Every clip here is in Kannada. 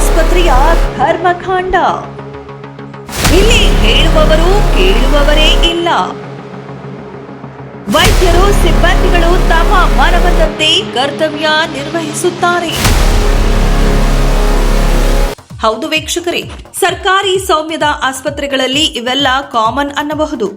ಆಸ್ಪತ್ರೆಯ ಧರ್ಮಕಾಂಡ ಇಲ್ಲಿ ಹೇಳುವವರು ಕೇಳುವವರೇ ಇಲ್ಲ. ವೈದ್ಯರು, ಸಿಬ್ಬಂದಿಗಳು ತಮ್ಮ ಮನಬಂದಂತೆ ಕರ್ತವ್ಯ ನಿರ್ವಹಿಸುತ್ತಾರೆ. ಹೌದು ವೀಕ್ಷಕರೇ, ಸರ್ಕಾರಿ ಸೌಮ್ಯದ ಆಸ್ಪತ್ರೆಗಳಲ್ಲಿ ಇವೆಲ್ಲ ಕಾಮನ್ ಅನ್ನಬಹುದು.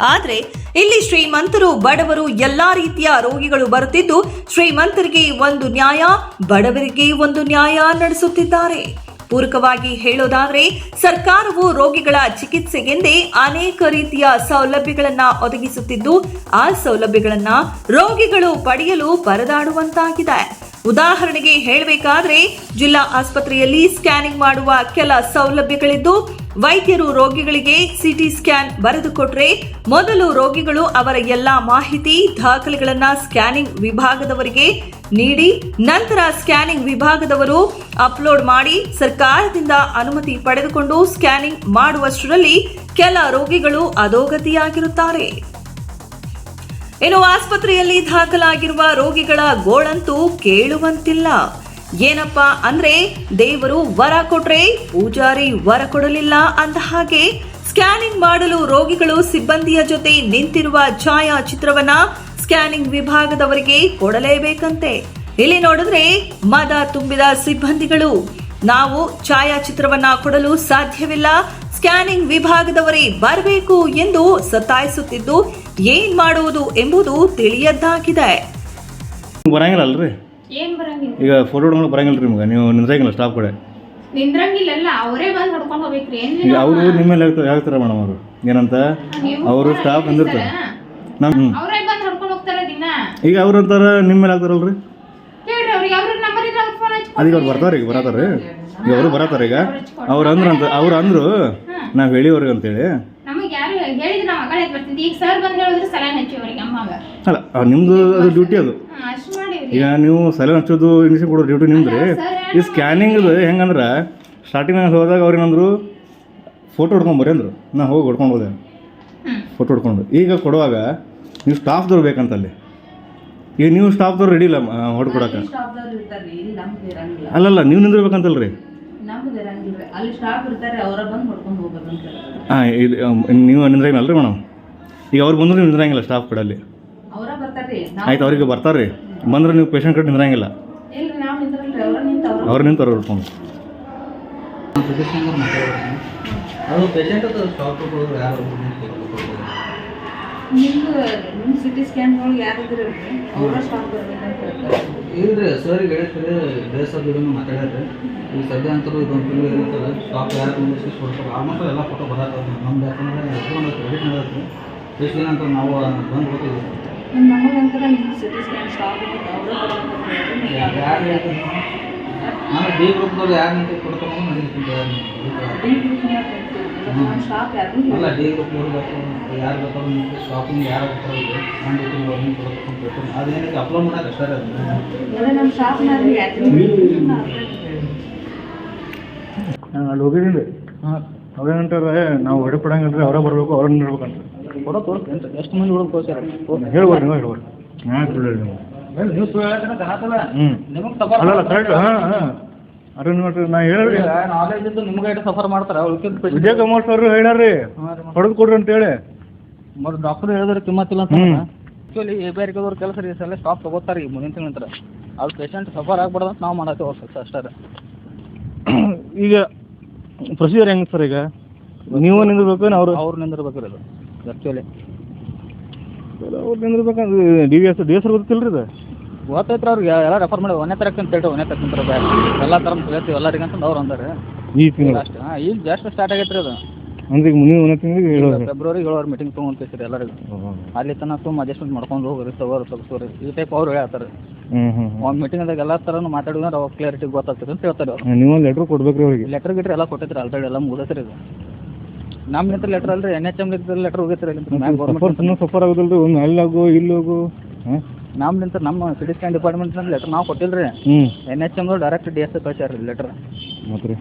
ಆದ್ರೆ ಇಲ್ಲಿ ಶ್ರೀಮಂತರು, ಬಡವರು, ಎಲ್ಲಾ ರೀತಿಯ ರೋಗಿಗಳು ಬರುತ್ತಿದ್ದು, ಶ್ರೀಮಂತರಿಗೆ ಒಂದು ನ್ಯಾಯ, ಬಡವರಿಗೆ ಒಂದು ನ್ಯಾಯ ನಡೆಸುತ್ತಿದ್ದಾರೆ. ಪೂರಕವಾಗಿ ಹೇಳೋದಾದರೆ, ಸರ್ಕಾರವು ರೋಗಿಗಳ ಚಿಕಿತ್ಸೆಗೆಂದೇ ಅನೇಕ ರೀತಿಯ ಸೌಲಭ್ಯಗಳನ್ನು ಒದಗಿಸುತ್ತಿದ್ದು, ಆ ಸೌಲಭ್ಯಗಳನ್ನು ರೋಗಿಗಳು ಪಡೆಯಲು ಪರದಾಡುವಂತಾಗಿದೆ. ಉದಾಹರಣೆಗೆ ಹೇಳಬೇಕಾದ್ರೆ, ಜಿಲ್ಲಾ ಆಸ್ಪತ್ರೆಯಲ್ಲಿ ಸ್ಕ್ಯಾನಿಂಗ್ ಮಾಡುವ ಕೆಲ ಸೌಲಭ್ಯಗಳಿದ್ದು, ವೈದ್ಯರು ರೋಗಿಗಳಿಗೆ ಸಿಟಿ ಸ್ಕ್ಯಾನ್ ಬರೆದುಕೊಟ್ರೆ ಮೊದಲು ರೋಗಿಗಳು ಅವರ ಎಲ್ಲಾ ಮಾಹಿತಿ, ದಾಖಲೆಗಳನ್ನ ಸ್ಕ್ಯಾನಿಂಗ್ ವಿಭಾಗದವರಿಗೆ ನೀಡಿ, ನಂತರ ಸ್ಕ್ಯಾನಿಂಗ್ ವಿಭಾಗದವರು ಅಪ್ಲೋಡ್ ಮಾಡಿ ಸರ್ಕಾರದಿಂದ ಅನುಮತಿ ಪಡೆದುಕೊಂಡು ಸ್ಕ್ಯಾನಿಂಗ್ ಮಾಡುವಷ್ಟರಲ್ಲಿ ಕೆಲ ರೋಗಿಗಳು ಅಧೋಗತಿಯಾಗಿರುತ್ತಾರೆ. ಇನ್ನು ಆಸ್ಪತ್ರೆಯಲ್ಲಿ ದಾಖಲಾಗಿರುವ ರೋಗಿಗಳ ಗೋಳಂತೂ ಕೇಳುವಂತಿಲ್ಲ. ಏನಪ್ಪ ಅಂದ್ರೆ ದೇವರು ವರ ಕೊಟ್ರೆ ಪೂಜಾರಿ ವರ ಕೊಡಲಿಲ್ಲ ಅಂದ ಹಾಗೆ ಸ್ಕ್ಯಾನಿಂಗ್ ಮಾಡಲು ರೋಗಿಗಳು ಸಿಬ್ಬಂದಿಯ ಜೊತೆ ನಿಂತಿರುವ ಛಾಯಾಚಿತ್ರವನ್ನ ಸ್ಕ್ಯಾನಿಂಗ್ ವಿಭಾಗದವರಿಗೆ ಕೊಡಲೇಬೇಕಂತೆ. ಇಲ್ಲಿ ನೋಡಿದ್ರೆ ಮದ ತುಂಬಿದ ಸಿಬ್ಬಂದಿಗಳು. ನಾವು ಛಾಯಾಚಿತ್ರವನ್ನ ಕೊಡಲು ಸಾಧ್ಯವಿಲ್ಲ, ಸ್ಕ್ಯಾನಿಂಗ್ ವಿಭಾಗದವರೇ ಬರಬೇಕು ಎಂದು ಸತಾಯಿಸುತ್ತಿದ್ದು ಏನ್ ಮಾಡುವುದು ಎಂಬುದು ತಿಳಿಯದ್ದಾಗಿದೆ. ಬರಂಗಿಲ್ಲ ಅಲ್ರಿ ಏನ್ ಬರಂಗಿಲ್ಲ? ಈಗ ಫೋಟೋ ಹೊಡ್ಕೊಂಡು ಬರಂಗಿಲ್ಲ ರೀ ನಿಮ್ಗೆ ನೀವು ನಿಂದ್ರಂಗಿಲ್ಲ ಸ್ಟಾಪ್ ಕಡೆ? ನಿಂದ್ರಂಗಿಲ್ಲಲ್ಲ ಅವರೇ ಬಂದು ಹೊಡ್ಕೊಂಡು ಹೋಗ್ಬೇಕ್ರಿ ಏನ್ರಿ ಈಗ ಅವರು ನಿಮ್ಮ ಮೇಲೆ ಹೇಳ್ತಾರೆ ಹೇಳ್ತಾರೆ ಮೇಡಮ್ ಅವರು? ಏನಂತ? ಅವರು ಸ್ಟಾಪ್ ಬಂದಿರ್ತಾರೆ. ನಮ್ಮ ಹ್ಞೂ ಅವರೇ ಬಂದ್ ಹೊಡ್ಕೊಂಡ್ ಹೋಗ್ತಾರ ದಿನ? ಈಗ ಅವ್ರು ಅಂತಾರ ನಿಮ್ಮ ಮೇಲೆ ಆಗ್ತಾರಲ್ರಿ? ಹೇಳ್ರಿ ಅವ್ರಿಗೆ ಅವ್ರ ನಂಬರ್ ಇದ್ರೆ ಅವ್ರ ಫೋನ್ ಹಚ್ಕೊ ಅದಕ್ಕೆ ಅವ್ರು ಬರ್ತಾರೆ ಈಗ ಬರತಾರೆ ಈಗ ಅವರು ಬರತಾರೆ ಈಗ. ಅವ್ರು ಅಂದ್ರು ಅಂತ ಅವ್ರು ಅಂದ್ರು ನಾವು ಹೇಳಿವ್ರಿಗೆ ಅಂತೇಳಿ. ನಮಗ್ ಯಾರು ಹೇಳಿದ್ರು ನಾವ್ ಈಗ ಸರ್ ಬಂದ್ ಹೇಳಿದ್ರೆ ಅಮ್ಮಾಗ ಅಲ್ಲ ಆ, ನಿಮ್ದು ಅದು ಡ್ಯೂಟಿ ಅದು. ಹಾ ಅಷ್ಟು ಮಾಡಿವ್ರಿ. ಈಗ ನೀವು ಸಲ ಹಚ್ಚೋದು ಇಂಜೆಕ್ಷನ್ ಕೊಡೋ ಡ್ಯೂಟಿ ನಿಮ್ದು. ರೀ ಈ ಸ್ಕ್ಯಾನಿಂಗ್ ಹೆಂಗಂದ್ರೆ ಸ್ಟಾರ್ಟಿಂಗ್ ಹೋದಾಗ ಅವ್ರು ಏನಂದ್ರು ಫೋಟೋ ಹೊಡ್ಕೊಂಬರ್ರಿ ಅಂದರು. ನಾ ಹೋಗಿ ಹೊಡ್ಕೊಂಡು ಹೋದೆ. ಹ್ಮ್. ಫೋಟೋ ಹೊಡ್ಕೊಂಡು. ಈಗ ಕೊಡುವಾಗ ನೀವು ಸ್ಟಾಫ್ದವ್ರು ಬೇಕಂತಲ್ಲಿ. ಈಗ ನೀವು ಸ್ಟಾಫ್ದವ್ರು ರೆಡಿ ಇಲ್ಲ ಹೊಡ್ಕೊಡಕ್ಕೆ ಸ್ಟಾಫ್ದವ್ರು ಇರ್ತಾರೆ ಇಲ್ಲಿ ನಮ್ದು ಇರಂಗಿಲ್ಲ. ಅಲ್ಲಲ್ಲ ನೀವು ನಿಂದಿರ್ಬೇಕಂತಲ್ರಿ. ನಮ್ದು ಇರಂಗಿಲ್ಲ ಅಲ್ಲಿ ಸ್ಟಾಫ್ ಇರ್ತಾರೆ ಅವರ ಬಂದು ಹೊಡ್ಕೊಂಡು ಹೋಗ್ಬೇಕಂತ ಹಾಂ ಇದು ಅಮ್, ನೀವು ನಿಂದ್ರಂಗಿಲ್ಲ ರೀ ಮೇಡಮ್. ಈಗ ಅವ್ರಿಗೆ ಬಂದ್ರು ನೀವು ನಿಂದ್ರಂಗಿಲ್ಲ ಸ್ಟಾಫ್ ಕಡೆ ಅಲ್ಲಿ. ಆಯ್ತು ಅವ್ರಿಗೆ ಬರ್ತಾರೆ ರೀ ಬಂದ್ರೆ ನೀವು ಪೇಷಂಟ್ ಕಡೆ ನಿಂದ್ರಂಗಿಲ್ಲ. ಇಲ್ರಿ ನಾವು ನಿಂದ್ರಲ್ರಿ ಅವ್ರ ನಿಂತ ಅವ್ರ ಅವ್ರು ನಿಂತು ಅವ್ರು ಹೊಡ್ಕೊಂಡು ಅದು ಪೇಷಂಟ್ ಸ್ಟಾಪ್ ಯಾರು ನಿಮ್ದು ನಿಮ್ಮ ಸಿಟಿ ಅವರ? ಬರ್ಬೇಕಂತ ಇಲ್ರಿ ಸರ್ ಹೇಳಿದ್ರಿ ಬೇಸ್ ಸದ್ಯ ಅಂತೂ ಇದೊಂದು ತಿಂಗಳು ಇರುತ್ತಲ್ಲ ಸ್ಟಾಪ್ ಯಾರು ಮುಂದೆ ಕೊಡ್ತಾರೆ. ಆಲ್ಮೋಸ್ಟ್ ಎಲ್ಲ ಫೋಟೋ ಬರತ್ತೆ ನಮ್ದು ಯಾಕಂದ್ರೆ ಎಷ್ಟೊಂದು ಕ್ರೆಡಿಟ್ ನಡೆಯುತ್ತೆ. ಎಷ್ಟು ದಿನ ಅಂತ ನಾವು ಬಂದು ನಮಗಂತರ ನಿಮ್ಮ ಸಿಟಿ ಸ್ಕ್ಯಾನ್ ನಾನು ಡಿ ಗ್ರೂಪ್ದವ್ರು ಯಾರು ನಿಂತು ನನಗೆ ಯಾರು ಅಲ್ಲ ಡಿ ಗ್ರೂಪ್ನವ್ರು ಬರ್ತಾರೆ ಯಾರು ಬರ್ತಾರೋ ನಿಂತು ಶಾಪಿಂಗ್ ಯಾರು ಬರ್ತಾರೋ ನಾನು ಡ್ಯೂಟಿ ಅವ್ರನ್ನ ಕೊಡ್ಬೇಕು ಅದೇನಕ್ಕೆ ಅಪ್ಲೋಡ್ ಮಾಡಕ್ಕೆ ಅಷ್ಟೇ ಅದು. ನಮ್ಮ ನಾನು ಅಲ್ಲಿ ಹೋಗಿದ್ದೀನಿ. ಹಾಂ. ಅವ್ರೇನಂತಾರೆ ನಾವು ರೀ ಅವರೇ ಬರಬೇಕು ಅವ್ರನ್ನ ನಿಲ್ಬೇಕಂತ ಫೋಟೋ ತೋರಿಸ್ತೇನೆ. ಎಷ್ಟು ಮಂದಿ ಹುಡುಗ ತೋರಿಸ್ಯಾರ? ಹೇಳ್ಬೋದು ನೀವು ಹೇಳ್ಬೋದು. ಹಾಂ ಸುಳ್ಳು ನೀವು. ನೀವು ಸುಳ್ಳು ಹೇಳ್ತೀರ ಕರಾತದ ಹ್ಞೂ ನಿಮಗೆ ಸಫರ್ ಅಲ್ಲಲ್ಲ ಕರೆಕ್ಟ್ ಹಾಂ ಹಾಂ. ಅರೆ ನೋಡ್ರಿ ನಾ ಹೇಳ್ರಿ ನಾಲೆಜ್ ಇದ್ದು ನಿಮ್ಗೆ ಎಷ್ಟು ಸಫರ್ ಮಾಡ್ತಾರ? ಉಳ್ಕಿದ ವಿಜಯ್ ಕುಮಾರ್ ಸರ್ ಹೇಳ್ಯಾರ್ರಿ. ಹೊಡೆದು ಕೊಡ್ರಿ ಅಂತೇಳಿ. ಮತ್ತು ಡಾಕ್ಟರ್ ಹೇಳಿದ್ರೆ ಕಿಮ್ಮತ್ತಿಲ್ಲ ಅಂತ. ಆ್ಯಕ್ಚುಲಿ ಎ ಕೆಲಸ ರೀ ಸಲ ಸ್ಟಾಪ್ ತಗೋತಾರೆ ಈಗ ಮುಂದಿನ ತಿಂಗಳ ನಂತರ. ಅದು ಪೇಷಂಟ್ ಸಫರ್ ಆಗ್ಬಾರ್ದು ಅಂತ ನಾವು ಮಾಡಕ್ಕೆ ಹೋಗ್ಬೇಕು ಅಷ್ಟೇ ಈಗ ಪ್ರೊಸೀಜರ್ ಹೆಂಗೆ ಸರ್ ಈಗ? ನೀವು ನಿಂದಿರ್ಬೇಕು ಅವರು? ಅವ್ರು ನಿಂದಿರ್ಬೇಕ್ರಿ ಅದು. ನಿಂದಿರ್ಬೇಕಂದ್ರೆ D V S D S ಗೊತ್ತಿಲ್ಲ ರೀ ಇದು? ಗೊತ್ತೈತ್ರ ಅವ್ರಿಗೆ. ಎಲ್ಲ ರೆಫರ್ ಮಾಡಿ ಒಂದೇ ತರಕ್ಕೆ ಅಂತ ಹೇಳಿ ಒಂದೇ ತರಕ್ಕೆ ಅಂತಾರೆ ಎಲ್ಲ ಥರ ಹೇಳ್ತೀವಿ ಎಲ್ಲರಿಗೆ ಅಂತ ಅವ್ರು ಅಂದಾರೆ. ಈ ತಿಂಗಳು? ಅಷ್ಟೇ. ಹಾಂ ಈಗ ಜಸ್ಟ್ ಸ್ಟಾರ್ಟ್ ಆಗೈತೆ ರೀ ಅದು. ಅಂದ್ರೆ ಈಗ ಮುಂದಿನ ಒಂದೇ ತಿಂಗಳಿಗೆ ಹೇಳೋದು. ಫೆಬ್ರವರಿ ಏಳುವರೆ ಮೀಟಿಂಗ್ ತೊಗೊಂಡ್ಕೇಸಿರಿ ಎಲ್ಲರಿಗೂ. ಅಲ್ಲಿ ತನಕ ಸುಮ್ಮ ಅಡ್ಜಸ್ಟ್ಮೆಂಟ್ ಮಾಡ್ಕೊಂಡು ಹೋಗ್ರಿ ತಗೋರಿ ತಗೋರಿ ಈ ಟೈಪ್ ಅವ್ರು ಹೇಳ್ತಾರೆ ಒಂದು ಮೀಟಿಂಗ್ದಾಗ ಎಲ್ಲ ಥರನು ಮಾತಾಡಿದ್ರೆ ಅವಾಗ ಕ್ಲಾರಿಟಿ ಗೊತ್ತಾಗ್ತದೆ ಅಂತ ಹೇಳ್ತಾರೆ ನೀವು ಲೆಟ್ರ್ ಲೆಟ್ರ್ ಕೊಡ್ಬೇಕ್ರಿ ಅವ್ರಿಗೆ. ಲೆಟರ್ ಗಿಟ್ರ್ ಎಲ್ಲ ಕೊಟ್ಟಿದ್ರೆ ಆಲ್ರೆಡಿ ಎಲ್ಲ ಮುಗಿದ್ರಿ ಇದು. ನಮ್ಮ ನಿಂತ ಲೆಟರ್ ಅಲ್ರಿ ಎನ್ ಎಚ್ ಎಂ ಲೆಟರ್ ಹೋಗಿತ್ರಿ ಅಲ್ಲಿ ಮ್ಯಾಗ ಸಫರ್ ಸೂಪರ್ ಸಫರ್ ಆಗೋದಿಲ್ಲ ರೀ ಒಂದು ಅಲ್ಲಿ ಇಲ್ಲೋಗು ಇಲ್ಲಿ ಹಾಂ? ನಮ್ಮ ನಿಂತ ನಮ್ಮ ಸಿಟಿ ಸ್ಕ್ಯಾನ್ ಡಿಪಾರ್ಟ್ಮೆಂಟ್ ಲೆಟರ್ ನಾವು ಕೊಟ್ಟಿಲ್ರಿ. ಹ್ಞೂ N H M direct D S ಕಳ್ಸ್ಯಾರ ಲೆಟರ್ ಮತ್ತೆ ರೀ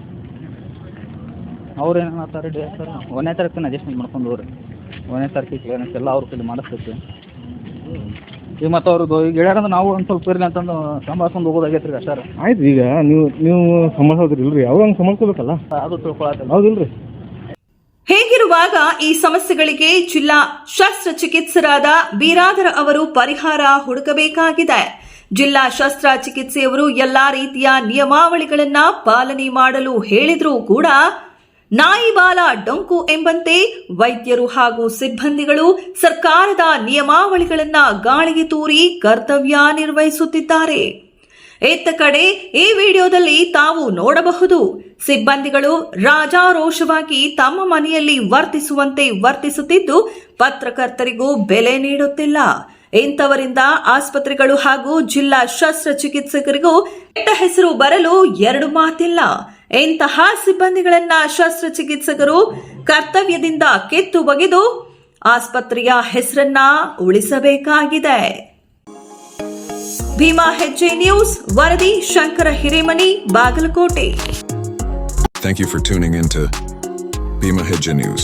ಅವ್ರು ಏನು ಮಾಡ್ತಾರೆ ಡಿ ಎಸ್ ಒಂದನೇ ತಾರೀಕು ಅಡ್ಜಸ್ಟ್ಮೆಂಟ್ ಮಾಡ್ಕೊಂಡು ಹೋಗ್ರಿ. ಒಂದನೇ ತಾರೀಕಿಗೆ ಕ್ಲಿಯರೆನ್ಸ್ ಎಲ್ಲ ಅವ್ರ ಕೈಲಿ ಮಾಡಿಸ್ತೈತಿ ಈಗ ಮತ್ತು ಅವ್ರದ್ದು ಈಗ ಹೇಳ್ಯಾರಂದ್ರೆ ನಾವು ಒಂದು ಸ್ವಲ್ಪ ಇರಲಿ ಅಂತಂದು ಸಂಭಾಳ್ಸ್ಕೊಂಡು ಹೋಗೋದಾಗೈತೆ ರೀ ಸರ್ ಆಯ್ತು ಈಗ ನೀವು ನೀವು ಸಂಭಾಳ್ಸೋದ್ರಿ ಇಲ್ರಿ ಅವ್ರು ಹಂಗೆ ಸಂಭಾಳ್ಸ್ಕೋಬೇಕಲ್ಲ? ಅದು ತಿಳ್ಕೊಳತ್ತಿಲ್ಲ ಹೌದಿಲ್ರಿ. ಹೇಗಿರುವಾಗ ಈ ಸಮಸ್ಯೆಗಳಿಗೆ ಜಿಲ್ಲಾ ಶಸ್ತ್ರಚಿಕಿತ್ಸರಾದ ಬೀರಾದರ ಅವರು ಪರಿಹಾರ ಹುಡುಕಬೇಕಾಗಿದೆ. ಜಿಲ್ಲಾ ಶಸ್ತ್ರಚಿಕಿತ್ಸೆಯವರು ಎಲ್ಲಾ ರೀತಿಯ ನಿಯಮಾವಳಿಗಳನ್ನ ಪಾಲನೆ ಮಾಡಲು ಹೇಳಿದರೂ ಕೂಡ ನಾಯಿ ಬಾಲ ಡೊಂಕು ಎಂಬಂತೆ ವೈದ್ಯರು ಹಾಗೂ ಸಿಬ್ಬಂದಿಗಳು ಸರ್ಕಾರದ ನಿಯಮಾವಳಿಗಳನ್ನ ಗಾಳಿಗೆ ತೂರಿ ಕರ್ತವ್ಯ ನಿರ್ವಹಿಸುತ್ತಿದ್ದಾರೆ. ಇತ್ತ ಕಡೆ ಈ ವಿಡಿಯೋದಲ್ಲಿ ತಾವು ನೋಡಬಹುದು. ಸಿಬ್ಬಂದಿಗಳು ರಾಜಾರೋಷವಾಗಿ ತಮ್ಮ ಮನೆಯಲ್ಲಿ ವರ್ತಿಸುವಂತೆ ವರ್ತಿಸುತ್ತಿದ್ದು, ಪತ್ರಕರ್ತರಿಗೂ ಬೆಲೆ ನೀಡುತ್ತಿಲ್ಲ. ಇಂಥವರಿಂದ ಆಸ್ಪತ್ರೆಗಳು ಹಾಗೂ ಜಿಲ್ಲಾ ಶಸ್ತ್ರಚಿಕಿತ್ಸಕರಿಗೂ ಕೆಟ್ಟ ಹೆಸರು ಬರಲು ಎರಡು ಮಾತಿಲ್ಲ. ಇಂತಹ ಸಿಬ್ಬಂದಿಗಳನ್ನ ಶಸ್ತ್ರಚಿಕಿತ್ಸಕರು ಕರ್ತವ್ಯದಿಂದ ಕಿತ್ತು ಬಗೆದು ಆಸ್ಪತ್ರೆಯ ಹೆಸರನ್ನ ಉಳಿಸಬೇಕಾಗಿದೆ. ಭೀಮಾ ಹೆಜ್ಜೆ ನ್ಯೂಸ್ ವರದಿ Shankara Hiremani Bagalkot Thank you for tuning in to Bima Hidja News.